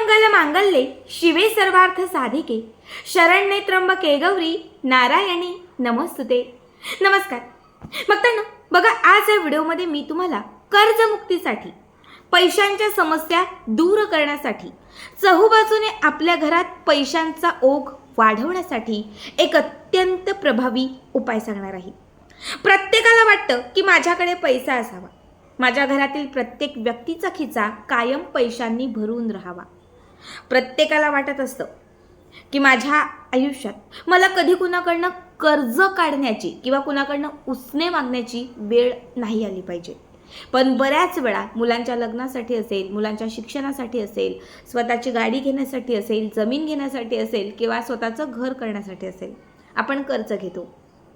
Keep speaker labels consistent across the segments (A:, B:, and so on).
A: सर्वमंगल मांगल्ये शिवे सर्वार्थ साधिके. शरण्ये त्र्यंबके गौरी नारायणी नमस्तुते. नमस्कार. बघताना बघा आज या व्हिडिओमध्ये मी तुम्हाला कर्जमुक्तीसाठी पैशांच्या समस्या दूर करण्यासाठी चहूबाजूने आपल्या घरात पैशांचा ओघ वाढवण्यासाठी एक अत्यंत प्रभावी उपाय सांगणार आहे. प्रत्येकाला वाटतं की माझ्याकडे पैसा असावा. माझ्या घरातील प्रत्येक व्यक्तीचा खिचा कायम पैशांनी भरून राहावा. प्रत्येकाला वाटत असतं की माझ्या आयुष्यात मला कधी कुणाकडनं कर्ज काढण्याची किंवा कुणाकडनं उसने मागण्याची वेळ नाही आली पाहिजे. पण बऱ्याच वेळा मुलांच्या लग्नासाठी असेल मुलांच्या शिक्षणासाठी असेल स्वतःची गाडी घेण्यासाठी असेल जमीन घेण्यासाठी असेल किंवा स्वतःचं घर करण्यासाठी असेल आपण कर्ज घेतो.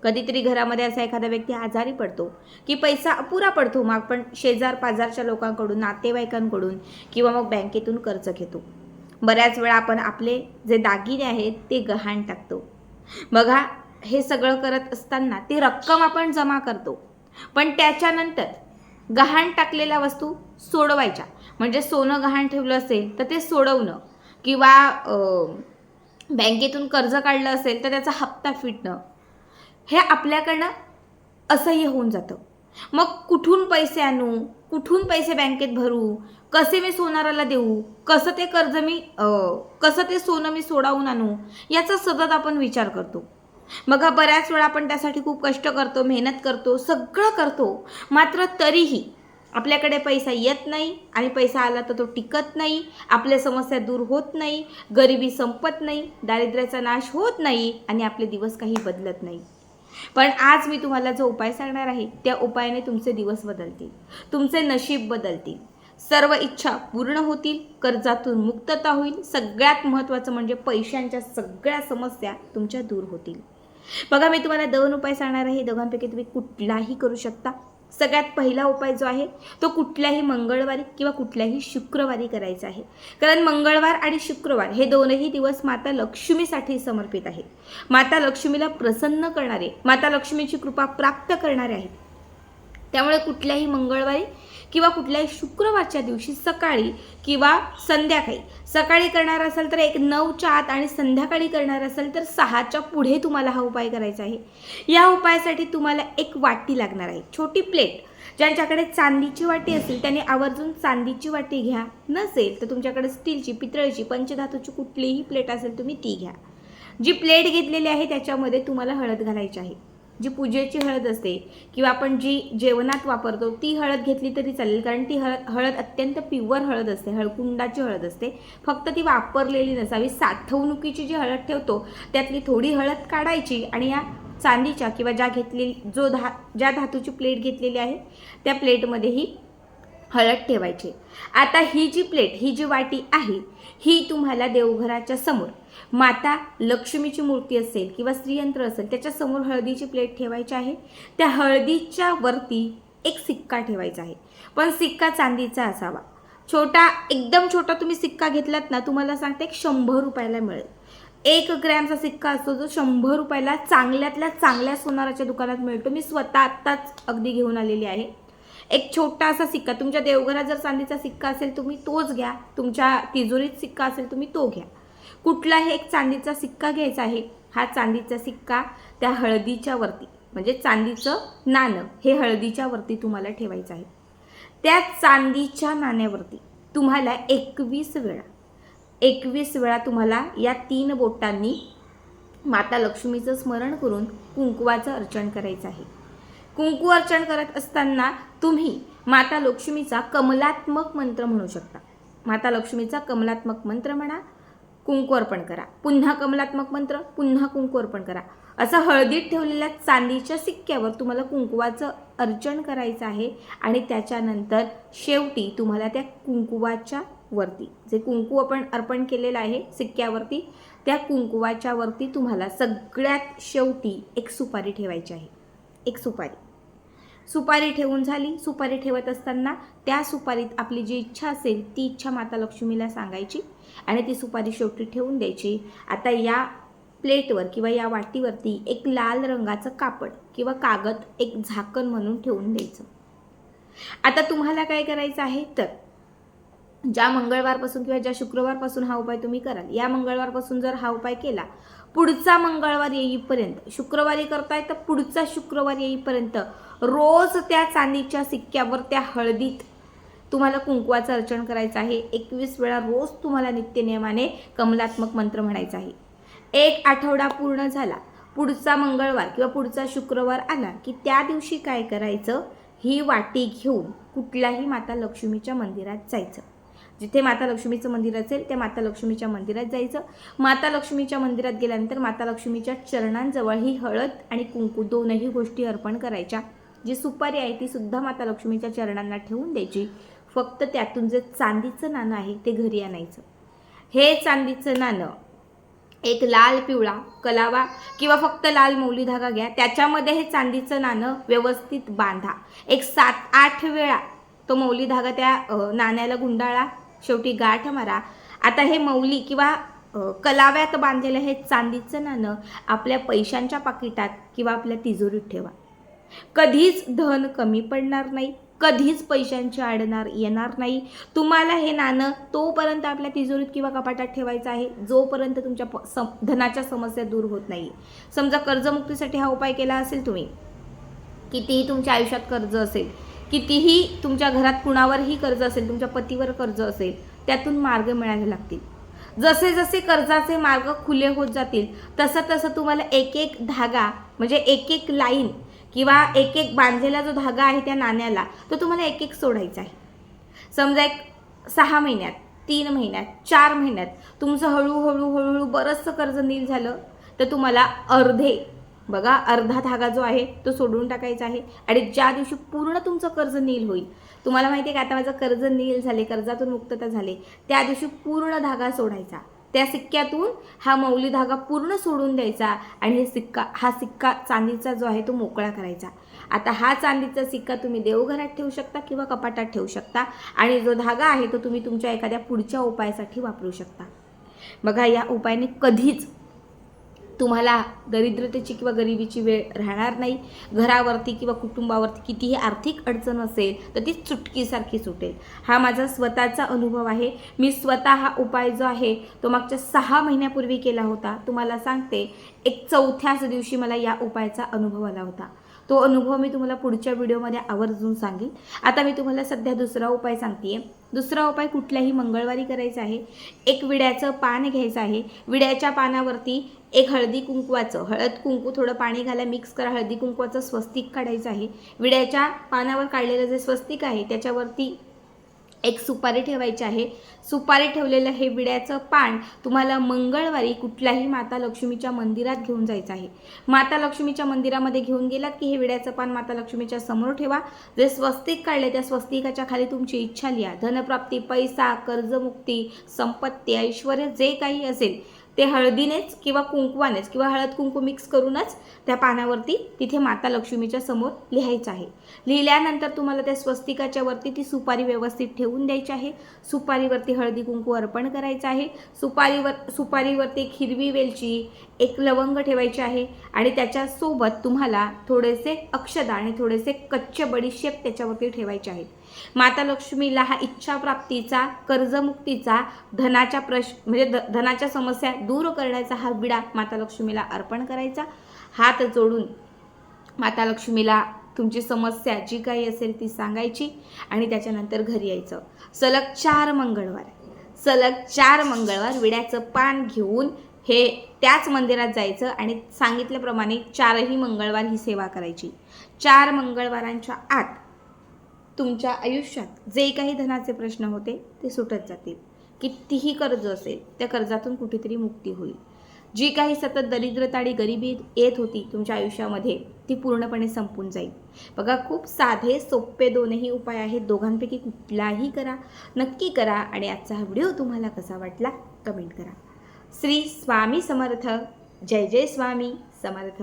A: कधीतरी घरामध्ये असा एखादा व्यक्ती आजारी पडतो की पैसा अपुरा पडतो मग आपण शेजार पाजारच्या लोकांकडून नातेवाईकांकडून किंवा मग बँकेतून कर्ज घेतो. बऱ्याच वेळा आपण आपले जे दागिने आहेत ते गहाण टाकतो. बघा हे सगळं करत असताना ती रक्कम आपण जमा करतो. पण त्याच्यानंतर गहाण टाकलेल्या वस्तू सोडवायच्या. म्हणजे सोनं गहाण ठेवलं असेल तर ते सोडवणं किंवा बँकेतून कर्ज काढलं असेल तर त्याचा हप्ता फिटणं हे आपल्याकडनं असह्य होऊन जातं. मग कुठून पैसे आणू? कुठून पैसे बँकेत भरू? कसे मी सोनाराला देऊ? कसं ते कर्ज मी कसं ते सोनं मी सोडावून आणू? याचा सतत आपण विचार करतो. बघा बऱ्याच वेळा आपण त्यासाठी खूप कष्ट करतो मेहनत करतो सगळं करतो. मात्र तरीही आपल्याकडे पैसा येत नाही आणि पैसा आला तर तो टिकत नाही आपल्या समस्या दूर होत नाही गरिबी संपत नाही दारिद्र्याचा नाश होत नाही आणि आपले दिवस काही बदलत नाही. पण आज मी तुम्हाला जो उपाय सांगणार आहे त्या उपायाने तुमचे दिवस बदलतील. तुमचे नशीब बदलतील. सर्व इच्छा पूर्ण होतील कर्जातून मुक्तता होईल. सगळ्यात महत्त्वाचं म्हणजे पैशांच्या सगळ्या समस्या तुमच्या दूर होतील. बघा मी तुम्हाला दोन उपाय सांगणार आहे. दोघांपैकी तुम्ही कुठलाही करू शकता. सगळ्यात पहिला उपाय जो आहे तो कुठल्याही मंगळवारी किंवा कुठल्याही शुक्रवारी करायचा आहे. कारण मंगळवार आणि शुक्रवार हे दोनही दिवस माता लक्ष्मीसाठी समर्पित आहेत. माता लक्ष्मीला प्रसन्न करणारे माता लक्ष्मीची कृपा प्राप्त करणारे आहेत. त्यामुळे कुठल्याही मंगळवारी किंवा कुठल्याही शुक्रवारच्या दिवशी सकाळी किंवा संध्याकाळी सकाळी करणार असेल तर एक नऊच्या आत आणि संध्याकाळी करणार असेल तर सहाच्या पुढे तुम्हाला हा उपाय करायचा आहे. या उपायासाठी तुम्हाला एक वाटी लागणार आहे छोटी प्लेट. ज्यांच्याकडे चांदीची वाटी असेल त्याने आवर्जून चांदीची वाटी घ्या. नसेल तर तुमच्याकडे स्टीलची पितळची पंचधातूची कुठलीही प्लेट असेल तुम्ही ती घ्या. जी प्लेट घेतलेली आहे त्याच्यामध्ये तुम्हाला हळद घालायची आहे. जी पूजेची हळद असते किंवा आपण जी जेवणात वापरतो ती हळद घेतली तरी चालेल. कारण ती हळद हळद अत्यंत प्युअर हळद असते. हळकुंडाची हळद असते. फक्त ती वापरलेली नसावी. साठवणुकीची जी हळद ठेवतो त्यातली थोडी हळद काढायची आणि या चांदीच्या किंवा ज्या घेतलेली जो धा ज्या धातूची प्लेट घेतलेली आहे त्या प्लेटमध्येही हळद ठेवायची. आता ही जी प्लेट ही जी वाटी आहे ही तुम्हाला देवघराच्या समोर माता लक्ष्मीची मूर्ती असेल किंवा स्त्रीयंत्र असेल त्याच्यासमोर हळदीची प्लेट ठेवायची आहे. त्या हळदीच्या वरती एक सिक्का ठेवायचा आहे. पण सिक्का चांदीचा असावा. छोटा एकदम छोटा तुम्ही सिक्का घेतलात ना तुम्हाला सांगते एक शंभर रुपयाला मिळेल. एक ग्रॅमचा सिक्का असतो जो शंभर रुपयाला चांगल्यातल्या चांगल्या सोनाराच्या दुकानात मिळतो. मी स्वतः आत्ताच अगदी घेऊन आलेली आहे. एक छोटा असा सिक्का तुमच्या देवघरात जर चांदीचा सिक्का असेल तुम्ही तोच घ्या. तुमच्या तिजोरीत सिक्का असेल तुम्ही तो घ्या. कुठलाही एक चांदीचा सिक्का घ्यायचा आहे हा चांदीचा सिक्का त्या हळदीच्या वरती म्हणजे चांदीचं नाणं हे हळदीच्या वरती तुम्हाला ठेवायचं आहे. त्या चांदीच्या नाण्यावरती तुम्हाला एकवीस वेळा एकवीस वेळा तुम्हाला या तीन बोटांनी माता लक्ष्मीचं स्मरण करून कुंकवाचं अर्चन करायचं आहे. कुंकू अर्चन करत असताना तुम्ही माता लक्ष्मीचा कमलात्मक मंत्र म्हणू शकता. माता लक्ष्मीचा कमलात्मक मंत्र म्हणा कुंकू अर्पण करा. पुन्हा कमलात्मक मंत्र पुन्हा कुंकू अर्पण करा. असं हळदीत ठेवलेल्या चांदीच्या सिक्क्यावर तुम्हाला कुंकुवाचं अर्चन करायचं आहे आणि त्याच्यानंतर शेवटी तुम्हाला त्या कुंकुवाच्या वरती जे कुंकू आपण अर्पण केलेलं आहे सिक्क्यावरती त्या कुंकुवाच्या वरती तुम्हाला सगळ्यात शेवटी एक सुपारी ठेवायची आहे. एक सुपारी. सुपारी ठेवून झाली. सुपारी ठेवत असताना त्या सुपारीत आपली जी इच्छा असेल ती इच्छा माता लक्ष्मीला सांगायची आणि ती सुपारी शेवटी ठेवून द्यायची. आता या प्लेटवर किंवा या वाटीवरती एक लाल रंगाचं कापड किंवा कागद एक झाकण म्हणून ठेवून द्यायचं. आता तुम्हाला काय करायचं आहे? तर ज्या मंगळवारपासून किंवा ज्या शुक्रवारपासून हा उपाय तुम्ही कराल या मंगळवारपासून जर हा उपाय केला पुढचा मंगळवार येईपर्यंत. शुक्रवारी करताय तर पुढचा शुक्रवार येईपर्यंत. रोज त्या चांदीच्या सिक्क्यावर त्या हळदीत तुम्हाला कुंकवाचं अर्चन करायचं आहे. एकवीस वेळा रोज तुम्हाला नित्यनियमाने कमलात्मक मंत्र म्हणायचा आहे. एक आठवडा पूर्ण झाला पुढचा मंगळवार किंवा पुढचा शुक्रवार आला की त्या दिवशी काय करायचं? ही वाटी घेऊन कुठल्याही माता लक्ष्मीच्या मंदिरात जायचं. जिथे माता लक्ष्मीचं मंदिर असेल त्या माता लक्ष्मीच्या मंदिरात जायचं. माता लक्ष्मीच्या मंदिरात गेल्यानंतर माता लक्ष्मीच्या चरणांजवळ ही हळद आणि कुंकू दोनही गोष्टी अर्पण करायच्या. जी सुपारी आहे ती सुद्धा माता लक्ष्मीच्या चरणांना ठेवून द्यायची. फक्त त्यातून जे चांदीचं नाणं आहे ते घरी आणायचं. हे चांदीचं नाणं एक लाल पिवळा कलावा किंवा फक्त लाल मौली धागा घ्या. त्याच्यामध्ये हे चांदीचं नाणं व्यवस्थित बांधा. एक सात आठ वेळा तो मौली धागा त्या नाण्याला गुंडाळा शेवटी गाठ मारा. आता हे मौली किंवा कलाव्यात बांधलेलं हे चांदीचं नाणं आपल्या पैशांच्या पाकिटात किंवा आपल्या तिजोरीत ठेवा. कधीच धन कमी पडणार नाही कधीच पैशांची अडणार येणार नाही. तुम्हाला हे नाणं तोपर्यंत आपल्या तिजोरीत किंवा कपाटात ठेवायचं आहे जोपर्यंत तुमच्या प- सम धनाच्या समस्या दूर होत नाही समजा कर्जमुक्तीसाठी हा उपाय केला असेल तुम्ही कितीही तुमच्या आयुष्यात कर्ज असेल कितीही तुमच्या घरात कुणावरही कर्ज असेल तुमच्या पतीवर कर्ज असेल त्यातून मार्ग मिळावे लागतील. जसे जसे कर्जाचे मार्ग खुले होत जातील तसं तसं तुम्हाला एक एक धागा म्हणजे एक एक लाईन किंवा एक एक बांधलेला जो धागा आहे त्या नाण्याला तो तुम्हाला एक एक सोडायचा आहे. समजा एक सहा महिन्यात तीन महिन्यात चार महिन्यात तुमचं हळूहळू हळूहळू बरंचसं कर्ज नील झालं तर तुम्हाला अर्धे बघा अर्धा धागा जो आहे तो सोडून टाकायचा आहे. आणि ज्या दिवशी पूर्ण तुमचं कर्ज नील होईल तुम्हाला माहिती आहे का आता माझं कर्ज नील झाले कर्जातून मुक्तता झाले त्या दिवशी पूर्ण धागा सोडायचा. त्या सिक्क्यातून हा मौली धागा पूर्ण सोडून द्यायचा आणि हे सिक्का हा सिक्का चांदीचा जो आहे तो मोकळा करायचा. आता हा चांदीचा सिक्का तुम्ही देवघरात ठेवू शकता किंवा कपाटात ठेवू शकता आणि जो धागा आहे तो तुम्ही तुमच्या एखाद्या पुढच्या उपायासाठी वापरू शकता. बघा या उपायाने कधीच तुम्हाला दरिद्रतेची किंवा गरिबीची वेळ राहणार नाही घरावरती किंवा कुटुंबावरती कितीही आर्थिक अडचण असेल तर ती चुटकीसारखी सुटेल. हा माझा स्वतःचा अनुभव आहे. मी स्वतः हा उपाय जो आहे तो मागच्या सहा महिन्यापूर्वी केला होता. तुम्हाला सांगते एक चौथ्याच दिवशी मला या उपायाचा अनुभव आला होता. तो अनुभव मी तुम्हाला पुढच्या व्हिडिओमध्ये आवर्जून सांगेल आता मी तुम्हाला सध्या दुसरा उपाय सांगते दुसरा उपाय कुठल्याही मंगळवारी करायचा आहे. एक विड्याचं पान घ्यायचं आहे. विड्याच्या पानावरती एक हळदी कुंकवाचं हळद कुंकू थोडं पाणी घाला मिक्स करा. हळदी कुंकवाचं स्वस्तिक काढायचं आहे. विड्याच्या पानावर काढलेलं जे स्वस्तिक आहे त्याच्यावरती एक सुपारी ठेवायची आहे. सुपारी ठेवलेलं हे विड्याचं पान तुम्हाला मंगळवारी कुठल्याही माता लक्ष्मीच्या मंदिरात घेऊन जायचं आहे. माता लक्ष्मीच्या मंदिरामध्ये घेऊन गेलात की हे विड्याचं पान माता लक्ष्मीच्या समोर ठेवा. जे स्वस्तिक काढले त्या स्वस्तिकाच्या खाली तुमची इच्छा लिहा. धनप्राप्ती पैसा कर्जमुक्ती संपत्ती ऐश्वर जे काही असेल ते हळदीनेच किंवा कुंकवानेच किंवा हळद कुंकू मिक्स करूनच त्या पानावरती तिथे माता लक्ष्मीच्या समोर लिहायचं आहे. लिहिल्यानंतर तुम्हाला त्या स्वस्तिकाच्या वरती ती सुपारी व्यवस्थित ठेवून द्यायची आहे. सुपारीवरती हळदी कुंकू अर्पण करायचं आहे. सुपारीवर सुपारीवरती एक हिरवी वेलची एक लवंग ठेवायची आहे आणि त्याच्यासोबत तुम्हाला थोडेसे अक्षदा आणि थोडेसे कच्चे बडीशेप त्याच्यावरती ठेवायचे आहेत. माता लक्ष्मीला हा इच्छाप्राप्तीचा कर्जमुक्तीचा धनाच्या प्रश म्हणजे ध धनाच्या समस्या दूर करण्याचा हा विडा माता लक्ष्मीला अर्पण करायचा. हात जोडून माता लक्ष्मीला तुमची समस्या जी काही असेल ती सांगायची आणि त्याच्यानंतर घरी यायचं. सलग चार मंगळवार सलग चार मंगळवार विड्याचं पान घेऊन हे त्याच मंदिरात जायचं आणि सांगितल्याप्रमाणे चारही मंगळवार ही सेवा करायची. चार मंगळवारांच्या आत तुमच्या आयुष्यात जे काही धनाचे प्रश्न होते ते सुटत जातील. कितीही कर्ज असेल त्या कर्जातून कुठेतरी मुक्ती होईल. जी काही सतत दरिद्रता आणि गरिबी येत होती तुमच्या आयुष्यामध्ये ती पूर्णपणे संपून जाईल. बघा खूप साधे सोपे दोनही उपाय आहेत. दोघांपैकी कुठलाही करा नक्की करा आणि आजचा हा व्हिडिओ तुम्हाला कसा वाटला कमेंट करा. श्री स्वामी समर्थ. जय जय स्वामी समर्थ.